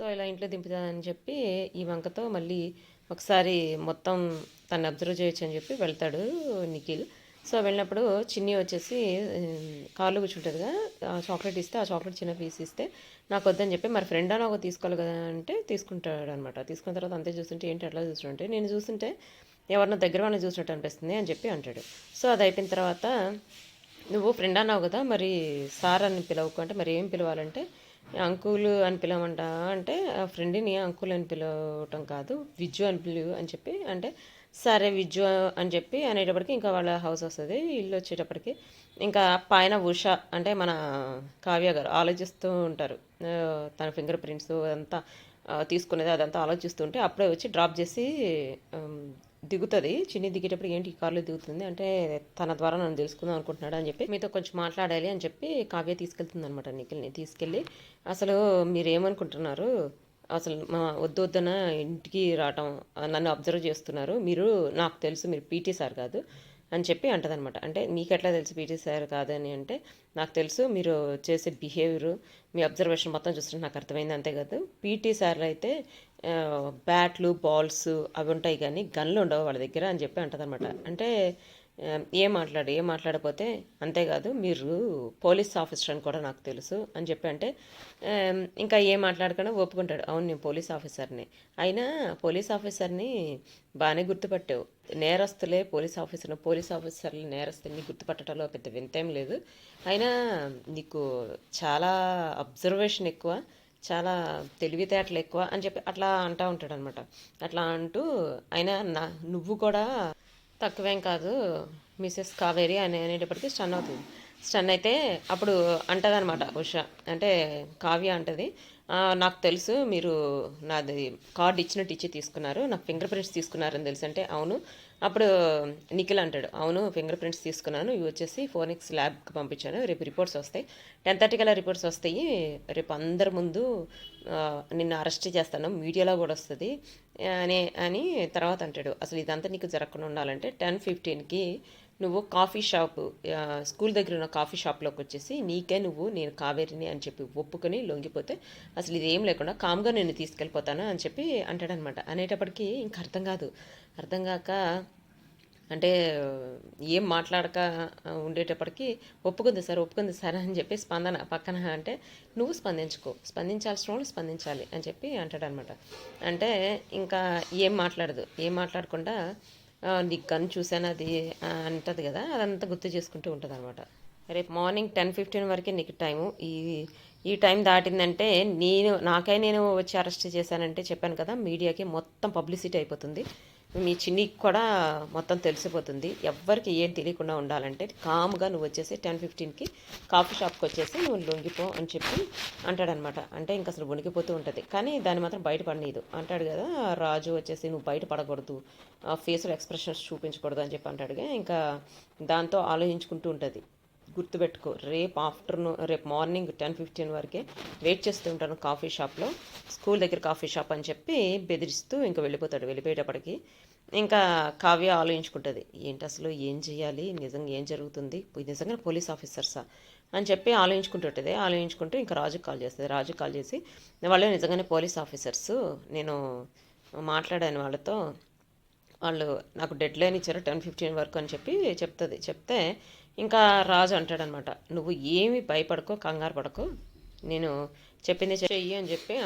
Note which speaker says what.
Speaker 1: So ఇలా ఇంట్లో దింపుతానని చెప్పి ఈ వంకతో మళ్ళీ ఒకసారి మొత్తం తను అబ్జర్వ్ చేయొచ్చు అని చెప్పి వెళ్తాడు నిఖిల్. సో వెళ్ళినప్పుడు చిన్ని వచ్చేసి కాళ్ళు కూర్చుంటుందిగా ఆ చాక్లెట్ ఇస్తే ఆ చాక్లెట్ చిన్న పీస్ ఇస్తే నాకు వద్దని చెప్పి మరి ఫ్రెండ్ అని ఒక తీసుకోవాలి కదా అంటే తీసుకుంటాడు అనమాట తీసుకున్న తర్వాత అంతే చూస్తుంటే ఏంటి అట్లా చూస్తుంటే నేను చూస్తుంటే ఎవరినో దగ్గర వాళ్ళని చూసినట్టు అనిపిస్తుంది అని చెప్పి అంటాడు. సో అది అయిపోయిన తర్వాత నువ్వు ఫ్రెండ్ అన్నావు కదా మరి సార్ అని పిలవకు అంటే మరి ఏం పిలవాలంటే అంకుల్ అని పిలవమంట అంటే ఆ ఫ్రెండ్ని అంకుల్ అని పిలవటం కాదు విజ్జు అని పిలువు అని చెప్పి అంటే సరే విజ్జు అని చెప్పి అనేటప్పటికి ఇంకా వాళ్ళ హౌస్ వస్తుంది ఇల్లు వచ్చేటప్పటికి. ఇంకా పైన ఉష అంటే మన కావ్య గారు ఆలోచిస్తూ ఉంటారు. తన ఫింగర్ ప్రింట్స్ అదంతా తీసుకునేది అదంతా ఆలోచిస్తుంటే అప్పుడే వచ్చి డ్రాప్ చేసి దిగుతుంది. చిన్ని దిగేటప్పుడు ఏంటి ఈ కార్లో దిగుతుంది అంటే తన ద్వారా నన్ను తెలుసుకుందాం అనుకుంటున్నాడు అని చెప్పి మీతో కొంచెం మాట్లాడాలి అని చెప్పి కావ్య తీసుకెళ్తుంది అనమాట నిఖిల్ని తీసుకెళ్ళి. అసలు మీరేమనుకుంటున్నారు? అసలు మా వద్దు వద్దన ఇంటికి రావటం నన్ను అబ్జర్వ్ చేస్తున్నారు. మీరు నాకు తెలుసు మీరు పీటీ సార్ కాదు. అని చెప్పి అంటదనమాట. అంటే మీకు ఎట్లా తెలుసు పీటీ సార్ కాదని అంటే నాకు తెలుసు మీరు చేసే బిహేవియర్ మీ అబ్జర్వేషన్ మొత్తం చూస్తుంటే నాకు అర్థమైంది అంతే కాదు. పీటీ సార్లు అయితే బ్యాట్లు బాల్స్ అవి ఉంటాయి కానీ గన్లు ఉండవు వాళ్ళ దగ్గర అని చెప్పి అంటదనమాట. అంటే ఏం మాట్లాడు ఏం మాట్లాడకపోతే అంతేకాదు మీరు పోలీస్ ఆఫీసర్ అని కూడా నాకు తెలుసు అని చెప్పి అంటే ఇంకా ఏం మాట్లాడకుండా ఒప్పుకుంటాడు. అవును నేను పోలీస్ ఆఫీసర్ని. అయినా పోలీస్ ఆఫీసర్ని బాగానే గుర్తుపట్టావు. నేరస్తులే పోలీస్ ఆఫీసర్ని పోలీస్ ఆఫీసర్లు నేరస్తుల్ని గుర్తుపట్టడంలో పెద్ద వింతేం లేదు. అయినా నీకు చాలా అబ్జర్వేషన్ ఎక్కువ చాలా తెలివితేటలు ఎక్కువ అని చెప్పి అట్లా అంటూ ఉంటాడు అనమాట అట్లా అంటూ అయినా నా నువ్వు కూడా తక్కువేం కాదు. మిసెస్ కావేరి అని అనేటప్పటికి స్టన్ అవుతుంది. స్టన్ అయితే అప్పుడు అంటదనమాట ఉష. అంటే కావ్య అంటది. నాకు తెలుసు మీరు నాది కార్డు ఇచ్చినట్టు ఇచ్చి తీసుకున్నారు. నాకు ఫింగర్ ప్రింట్స్ తీసుకున్నారని తెలుసు. అంటే అవును అప్పుడు నిఖిల్ అంటాడు అవును ఫింగర్ ప్రింట్స్ తీసుకున్నాను ఇవి వచ్చేసి ఫోనిక్స్ ల్యాబ్కి పంపించాను రేపు రిపోర్ట్స్ వస్తాయి. టెన్ థర్టీకి అలా రిపోర్ట్స్ వస్తాయి. రేపు అందరి ముందు నిన్ను అరెస్ట్ చేస్తాను మీడియాలో కూడా వస్తుంది. అని అని తర్వాత అంటాడు అసలు ఇదంతా నీకు జరగకుండా ఉండాలంటే టెన్ ఫిఫ్టీన్కి నువ్వు కాఫీ షాప్ స్కూల్ దగ్గర ఉన్న కాఫీ షాప్లోకి వచ్చేసి నీకే నువ్వు నేను కావేరిని అని చెప్పి ఒప్పుకొని లొంగిపోతే అసలు ఇది ఏం లేకుండా కామ్గా నేను తీసుకెళ్ళిపోతాను అని చెప్పి అంటాడనమాట. అనేటప్పటికీ ఇంక అర్థం కాదు. అర్థం కాక అంటే ఏం మాట్లాడక ఉండేటప్పటికి ఒప్పుకుంది సార్ ఒప్పుకుంది సార్ అని చెప్పి స్పందన పక్కన అంటే నువ్వు స్పందించుకో స్పందించాల్సిన వాళ్ళు స్పందించాలి అని చెప్పి అంటాడనమాట. అంటే ఇంకా ఏం మాట్లాడదు ఏం మాట్లాడకుండా నీ కన్ను గన్ చూశాను అది? అంటది కదా అదంతా గుర్తు చేసుకుంటూ ఉంటుంది అనమాట రేపు మార్నింగ్ టెన్ ఫిఫ్టీన్ వరకే నీకు టైము. ఈ ఈ టైం దాటిందంటే నేను నాకై నేను వచ్చి అరెస్ట్ చేశానంటే చెప్పాను కదా మీడియాకి మొత్తం పబ్లిసిటీ అయిపోతుంది. మీ చిన్నికి కూడా మొత్తం తెలిసిపోతుంది. ఎవ్వరికి ఏం తెలియకుండా ఉండాలంటే కామ్గా నువ్వు వచ్చేసి టెన్ ఫిఫ్టీన్కి కాఫీ షాప్కి వచ్చేసి నువ్వు లొంగిపో అని చెప్పి అంటాడనమాట. అంటే ఇంక అసలు వణికిపోతూ ఉంటుంది. కానీ దాన్ని మాత్రం బయటపడలేదు అంటాడు కదా రాజు వచ్చేసి నువ్వు బయట పడకూడదు ఆ ఫేస్లో ఎక్స్ప్రెషన్స్ చూపించకూడదు అని చెప్పి అంటాడుగా. ఇంకా దాంతో ఆలోచించుకుంటూ ఉంటుంది. గుర్తుపెట్టుకో రేపు ఆఫ్టర్నూన్ రేపు మార్నింగ్ టెన్ ఫిఫ్టీన్ వరకే వెయిట్ చేస్తూ ఉంటాను కాఫీ షాప్లో. స్కూల్ దగ్గర కాఫీ షాప్ అని చెప్పి బెదిరిస్తూ ఇంకా వెళ్ళిపోతాడు. వెళ్ళిపోయేటప్పటికి ఇంకా కావ్య ఆలోచించుకుంటుంది ఏంటి అసలు ఏం చేయాలి నిజంగా ఏం జరుగుతుంది? నిజంగా పోలీస్ ఆఫీసర్సా? అని చెప్పి ఆలోచించుకుంటుంటుంది ఆలోచించుకుంటూ ఇంకా రాజుకి కాల్ చేస్తుంది. రాజు కాల్ చేసి వాళ్ళు నిజంగానే పోలీస్ ఆఫీసర్స్? నేను మాట్లాడాను వాళ్ళతో. వాళ్ళు నాకు డెడ్ లైన్ ఇచ్చారు టెన్ ఫిఫ్టీన్ వరకు అని చెప్పి చెప్తుంది. చెప్తే ఇంకా రాజు అంటాడనమాట నువ్వు ఏమి భయపడకో కంగారు పడకో. నేను చెప్పింది చెయ్యి అని చెప్పి